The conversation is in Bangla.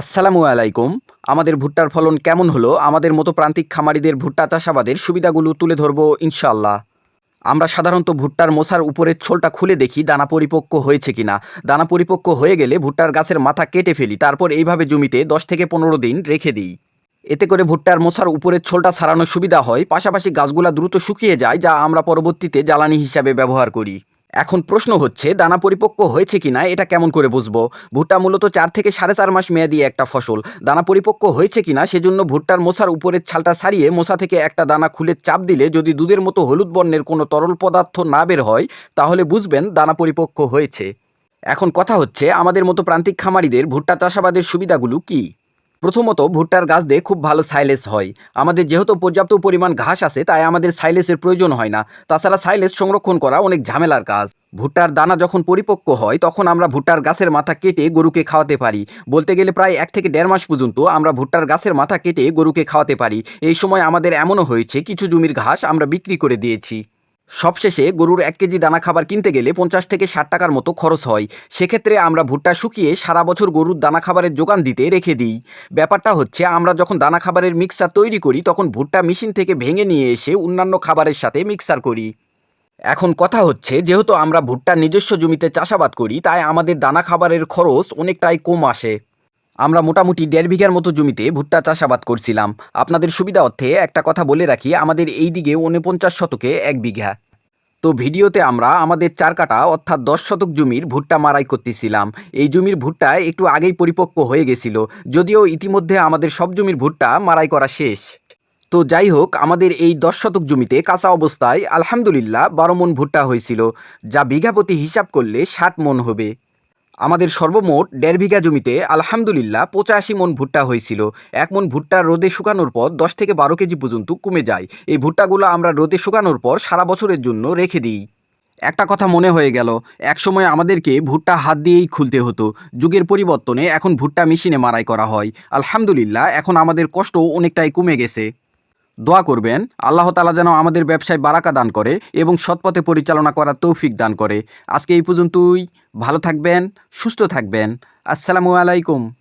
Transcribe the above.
আসসালামু আলাইকুম। আমাদের ভুট্টার ফলন কেমন হলো? আমাদের মতো প্রান্তিক খামারিদের ভুট্টা চাষাবাদের সুবিধাগুলো তুলে ধরবো ইনশাল্লাহ আমরা সাধারণত ভুট্টার মোসার উপরের ছোলটা খুলে দেখি, দানা পরিপক্ক হয়েছে কিনা। দানা পরিপক্ক হয়ে গেলে ভুট্টার গাছের মাথা কেটে ফেলি, তারপর এইভাবে জমিতে দশ থেকে পনেরো দিন রেখে দিই। এতে করে ভুট্টার মোসার উপরের ছোলটা ছাড়ানোর সুবিধা হয়, পাশাপাশি গাছগুলা দ্রুত শুকিয়ে যায়, যা আমরা পরবর্তীতে জ্বালানি হিসাবে ব্যবহার করি। এখন প্রশ্ন হচ্ছে, দানা পরিপক্ক হয়েছে কিনা, এটা কেমন করে বুঝব? ভুট্টা মূলত চার থেকে সাড়ে চার মাস মেয়াদি একটা ফসল। দানা পরিপক্ক হয়েছে কিনা, সেজন্য ভুট্টার মোসার উপরের ছালটা সারিয়ে মোসা থেকে একটা দানা খুলে চাপ দিলে যদি দুধের মতো হলুদ বর্ণের কোনো তরল পদার্থ না বের হয়, তাহলে বুঝবেন দানা পরিপক্ক হয়েছে। এখন কথা হচ্ছে, আমাদের মতো প্রান্তিক খামারিদের ভুট্টা চাষাবাদের সুবিধাগুলো কি? প্রথমত ভুট্টার গাছ দিয়ে খুব ভালো সাইলেস হয়। আমাদের যেহেতু পর্যাপ্ত পরিমাণ ঘাস আছে, তাই আমাদের সাইলেসের প্রয়োজন হয় না। তাছাড়া সাইলেস সংরক্ষণ করা অনেক ঝামেলার কাজ। ভুট্টার দানা যখন পরিপক্ক হয়, তখন আমরা ভুট্টার গাছের মাথা কেটে গরুকে খাওয়াতে পারি। বলতে গেলে প্রায় এক থেকে দেড় মাস পর্যন্ত আমরা ভুট্টার গাছের মাথা কেটে গরুকে খাওয়াতে পারি। এই সময় আমাদের এমনও হয়েছে, কিছু জমির ঘাস আমরা বিক্রি করে দিয়েছি। সবশেষে গরুর এক কেজি দানা খাবার কিনতে গেলে পঞ্চাশ থেকে ষাট টাকার মতো খরচ হয়। সেক্ষেত্রে আমরা ভুট্টা শুকিয়ে সারা বছর গরুর দানা খাবারের যোগান দিতে রেখে দিই। ব্যাপারটা হচ্ছে, আমরা যখন দানা খাবারের মিক্সার তৈরি করি, তখন ভুট্টা মেশিন থেকে ভেঙে নিয়ে এসে অন্যান্য খাবারের সাথে মিক্সার করি। এখন কথা হচ্ছে, যেহেতু আমরা ভুট্টার নিজস্ব জমিতে চাষাবাদ করি, তাই আমাদের দানা খাবারের খরচ অনেকটাই কম আসে। আমরা মোটামুটি দেড় বিঘার মতো জমিতে ভুট্টা চাষাবাদ করছিলাম। আপনাদের সুবিধা অর্থে একটা কথা বলে রাখি, আমাদের এই দিকে উনপঞ্চাশ শতকে এক বিঘা। তো ভিডিওতে আমরা আমাদের চার কাটা অর্থাৎ দশ শতক জমির ভুট্টা মারাই করতেছিলাম। এই জমির ভুট্টা একটু আগেই পরিপক্ক হয়ে গেছিল, যদিও ইতিমধ্যে আমাদের সব জমির ভুট্টা মারাই করা শেষ। তো যাই হোক, আমাদের এই দশ শতক জমিতে কাঁচা অবস্থায় আলহামদুলিল্লাহ বারো মন ভুট্টা হয়েছিল, যা বিঘা প্রতি হিসাব করলে ষাট মন হবে। আমাদের সর্বমোট দেড় বিঘা জমিতে আলহামদুলিল্লাহ পঁচাশি মন ভুট্টা হয়েছিল। এক মন ভুট্টা রোদে শুকানোর পর দশ থেকে বারো কেজি পর্যন্ত কমে যায়। এই ভুট্টাগুলো আমরা রোদে শুকানোর পর সারা বছরের জন্য রেখে দিই। একটা কথা মনে হয়ে গেল, একসময় আমাদেরকে ভুট্টা হাত দিয়েই খুলতে হতো। যুগের পরিবর্তনে এখন ভুট্টা মেশিনে মারাই করা হয়। আলহামদুলিল্লাহ, এখন আমাদের কষ্ট অনেকটাই কমে গেছে। দোয়া করবেন, আল্লাহ তালা যেন আমাদের ব্যবসায় বারাকা দান করে এবং সৎপথে পরিচালনা করার তৌফিক দান করে। আজকে এই পর্যন্তই। ভালো থাকবেন, সুস্থ থাকবেন। আসসালামু আলাইকুম।